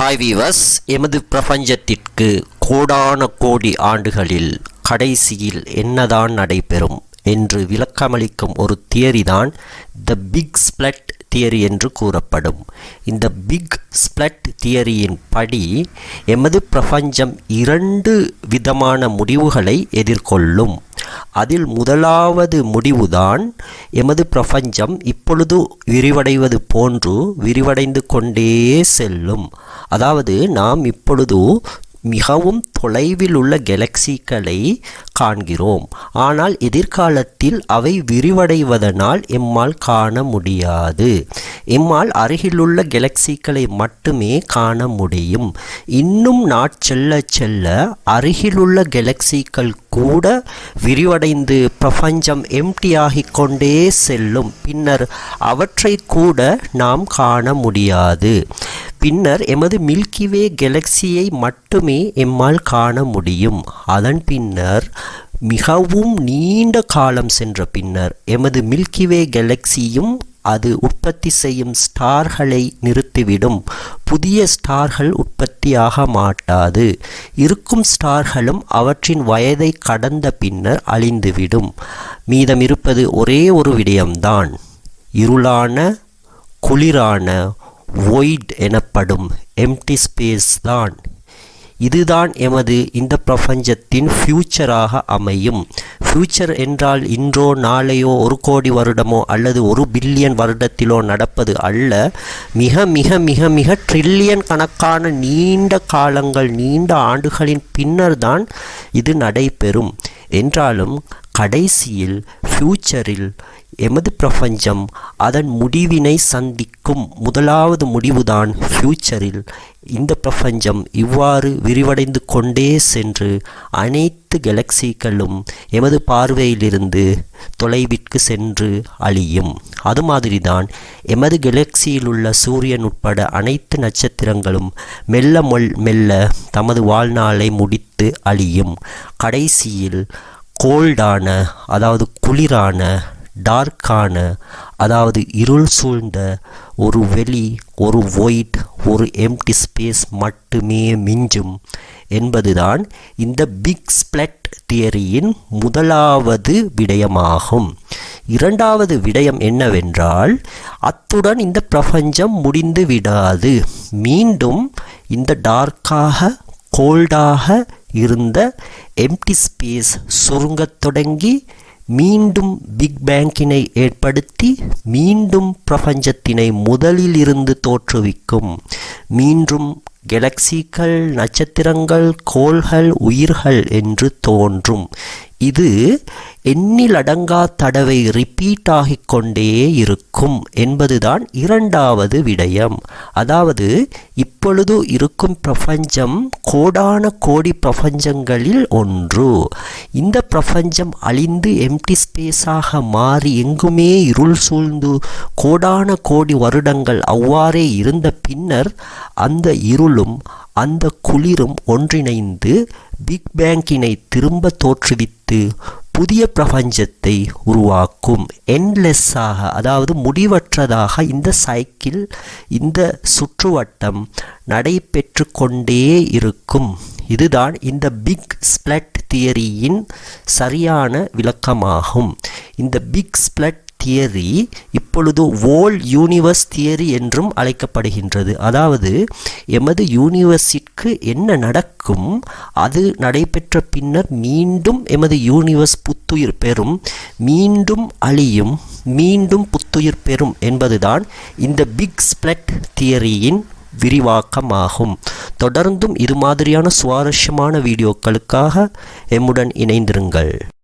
Hi viewers எமது பிரபஞ்சத்திற்கு கோடான கோடி ஆண்டுகளில் கடைசியில் என்னதான் நடைபெறும் என்று விளக்கமளிக்கும் ஒரு தியரி தான் த பிக் ஸ்பிளட் தியரி என்று கூறப்படும். இந்த பிக் ஸ்ப்ளட் தியரியின் படி எமது பிரபஞ்சம் இரண்டு விதமான முடிவுகளை எதிர்கொள்ளும். அதில் முதலாவது முடிவுதான் எமது பிரபஞ்சம் இப்பொழுது விரிவடைவது போன்று விரிவடைந்து கொண்டே செல்லும். அதாவது நாம் இப்பொழுது மிகவும் தொலைவில் உள்ள கெலக்சிகளை காண்கிறோம். ஆனால் எதிர்காலத்தில் அவை விரிவடைவதனால் எம்மால் காண முடியாது. எம்மால் அருகிலுள்ள கெலக்சிகளை மட்டுமே காண முடியும். இன்னும் நாட்செல்ல செல்ல அருகிலுள்ள கெலக்சிகள் கூட விரிவடைந்து பிரபஞ்சம் எம்டியாகிக் கொண்டே செல்லும். பின்னர் அவற்றை கூட நாம் காண முடியாது. பின்னர் எமது மில்கிவே கெலக்சியை மட்டுமே எம்மால் காண முடியும். அதன் பின்னர் மிகவும் நீண்ட காலம் சென்ற பின்னர் எமது மில்கிவே கெலக்சியும் அது உற்பத்தி செய்யும் ஸ்டார்களை நிறுத்திவிடும். புதிய ஸ்டார்கள் உற்பத்தியாக மாட்டாது. இருக்கும் ஸ்டார்களும் அவற்றின் வயதை கடந்த பின்னர் அழிந்துவிடும். மீதம் இருப்பது ஒரே ஒரு விடயம்தான். இருளான குளிரான ஒய்ட் எனப்படும் எம்டி ஸ்பேஸ் தான். இதுதான் எமது இந்த பிரபஞ்சத்தின் ஃப்யூச்சராக அமையும். ஃப்யூச்சர் என்றால் இன்றோ நாளையோ ஒரு கோடி வருடமோ அல்லது ஒரு பில்லியன் வருடத்திலோ நடப்பது அல்ல. மிக மிக மிக மிக ட்ரில்லியன் கணக்கான நீண்ட காலங்கள் நீண்ட ஆண்டுகளின் பின்னர் தான் இது நடைபெறும். என்றாலும் கடைசியில் ஃப்யூச்சரில் எமது பிரபஞ்சம் அதன் முடிவினை இருக்கும். முதலாவது முடிவுதான் ஃப்யூச்சரில் இந்த பிரபஞ்சம் இவ்வாறு விரிவடைந்து கொண்டே சென்று அனைத்து கெலக்சிகளும் எமது பார்வையிலிருந்து தொலைவிற்கு சென்று அழியும். அது மாதிரிதான் எமது கெலக்சியில் உள்ள சூரியன் உட்பட அனைத்து நட்சத்திரங்களும் மெல்ல மொல் மெல்ல தமது வாழ்நாளை முடித்து அழியும். கடைசியில் கோல்டான அதாவது குளிரான டார்க்கான அதாவது இருள் சூழ்ந்த ஒரு வெளி ஒரு ஒயிட் ஒரு எம்டி ஸ்பேஸ் மட்டுமே மிஞ்சும் என்பதுதான் இந்த பிக் ஸ்பிளட் தியரியின் முதலாவது விடயமாகும். இரண்டாவது விடயம் என்னவென்றால் அத்துடன் இந்த பிரபஞ்சம் முடிந்து விடாது. மீண்டும் இந்த டார்க்காக கோல்டாக இருந்த எம்டி ஸ்பேஸ் சுருங்கத் தொடங்கி மீண்டும் பிக் பேங்கினை ஏற்படுத்தி மீண்டும் பிரபஞ்சத்தினை முதலில் இருந்து தோற்றுவிக்கும். மீண்டும் கெலக்சிகள் நட்சத்திரங்கள் கோள்கள் உயிர்கள் என்று தோன்றும். இது எண்ணிலடங்கா தடவை ரிப்பீட் ஆகிக் கொண்டே இருக்கும் என்பதுதான் இரண்டாவது விடயம். அதாவது இப்பொழுது இருக்கும் பிரபஞ்சம் கோடான கோடி பிரபஞ்சங்களில் ஒன்று. இந்த பிரபஞ்சம் அழிந்து எம்டி ஸ்பேஸாக மாறி எங்குமே இருள் சூழ்ந்து கோடான கோடி வருடங்கள் அவ்வாறே இருந்த பின்னர் அந்த இருளும் அந்த குளிரும் ஒன்றிணைந்து பிக் பேங்கினை திரும்ப தோற்றுவித்து புதிய பிரபஞ்சத்தை உருவாக்கும். என்லெஸ்ஸாக அதாவது முடிவற்றதாக இந்த சைக்கிள் இந்த சுற்றுவட்டம் நடைபெற்று கொண்டே இருக்கும். இதுதான் இந்த பிக் ஸ்ப்ளட் தியரியின் சரியான விளக்கமாகும். இந்த பிக் ஸ்ப்ளட் தியரி இப்பொழுது வோல் யூனிவர்ஸ் தியரி என்றும் அழைக்கப்படுகின்றது. அதாவது எமது யூனிவர்ஸிற்கு என்ன நடக்கும் அது நடைபெற்ற பின்னர் மீண்டும் எமது யூனிவர்ஸ் புத்துயிர் பெறும் மீண்டும் அழியும் மீண்டும் புத்துயிர் பெறும் என்பதுதான் இந்த பிக் ஸ்பிளட் தியரியின் விரிவாக்கமாகும். தொடர்ந்தும் இது மாதிரியான சுவாரஸ்யமான வீடியோக்களுக்காக எம்முடன் இணைந்திருங்கள்.